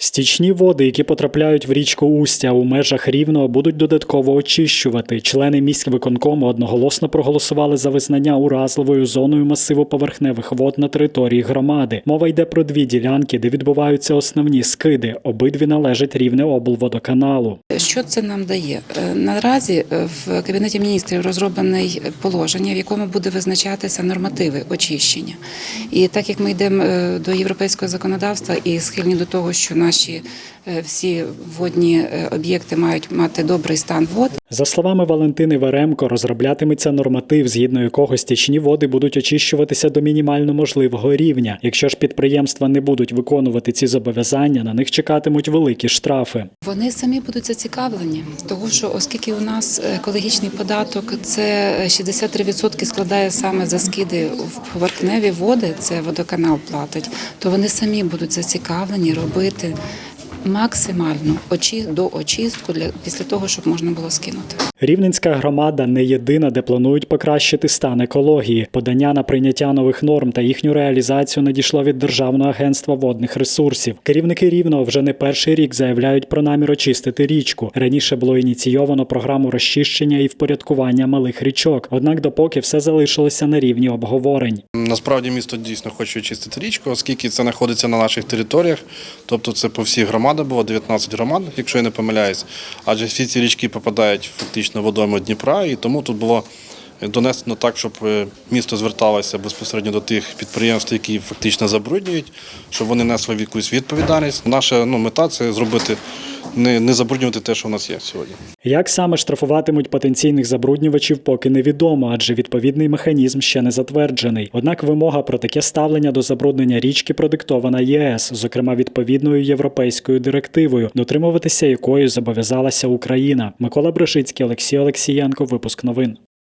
Стічні води, які потрапляють в річку Устя у межах Рівного, будуть додатково очищувати. Члени міськвиконкому одноголосно проголосували за визнання уразливою зоною масиву поверхневих вод на території громади. Мова йде про дві ділянки, де відбуваються основні скиди. Обидві належать рівне облводоканалу. Що це нам дає? Е, Наразі е, в Кабінеті міністрів розроблений положення, в якому буде визначатися нормативи очищення. І так як ми йдемо е, до європейського законодавства і схильні до того, що наші е, всі водні е, об'єкти мають мати добрий стан вод, За словами Валентини Веремко, розроблятиметься норматив, згідно якого стічні води будуть очищуватися до мінімально можливого рівня. Якщо ж підприємства не будуть виконувати ці зобов'язання, на них чекатимуть великі штрафи. Вони самі будуть зацікавлені, тому що оскільки у нас екологічний податок це 63% складає саме за скиди в поверхневі води, це водоканал платить, то вони самі будуть зацікавлені робити максимальну очі до очистку для після того, щоб можна було скинути. Рівненська громада не єдина, де планують покращити стан екології. Подання на прийняття нових норм та їхню реалізацію надійшло від Державного агентства водних ресурсів. Керівники рівного вже не перший рік заявляють про намір очистити річку. Раніше було ініційовано програму розчищення і впорядкування малих річок. Однак, допоки все залишилося на рівні обговорень. Насправді місто дійсно хоче очистити річку, оскільки це знаходиться на наших територіях. Тобто це по всіх громадах була 19 громад, якщо я не помиляюсь. Адже всі ці річки попадають фактично в водойму Дніпра, і тому тут було донесено так, щоб е, місто зверталося безпосередньо до тих підприємств, які фактично забруднюють, щоб вони несли якусь відповідальність. Наша ну, мета це зробити не, не забруднювати те, що в нас є сьогодні. Як саме штрафуватимуть потенційних забруднювачів, поки невідомо, адже відповідний механізм ще не затверджений. Однак вимога про таке ставлення до забруднення річки продиктована ЄС, зокрема відповідною європейською директивою, дотримуватися якої зобов'язалася Україна. Микола Брешицький, Олексій Олексієнко. Випуск новин.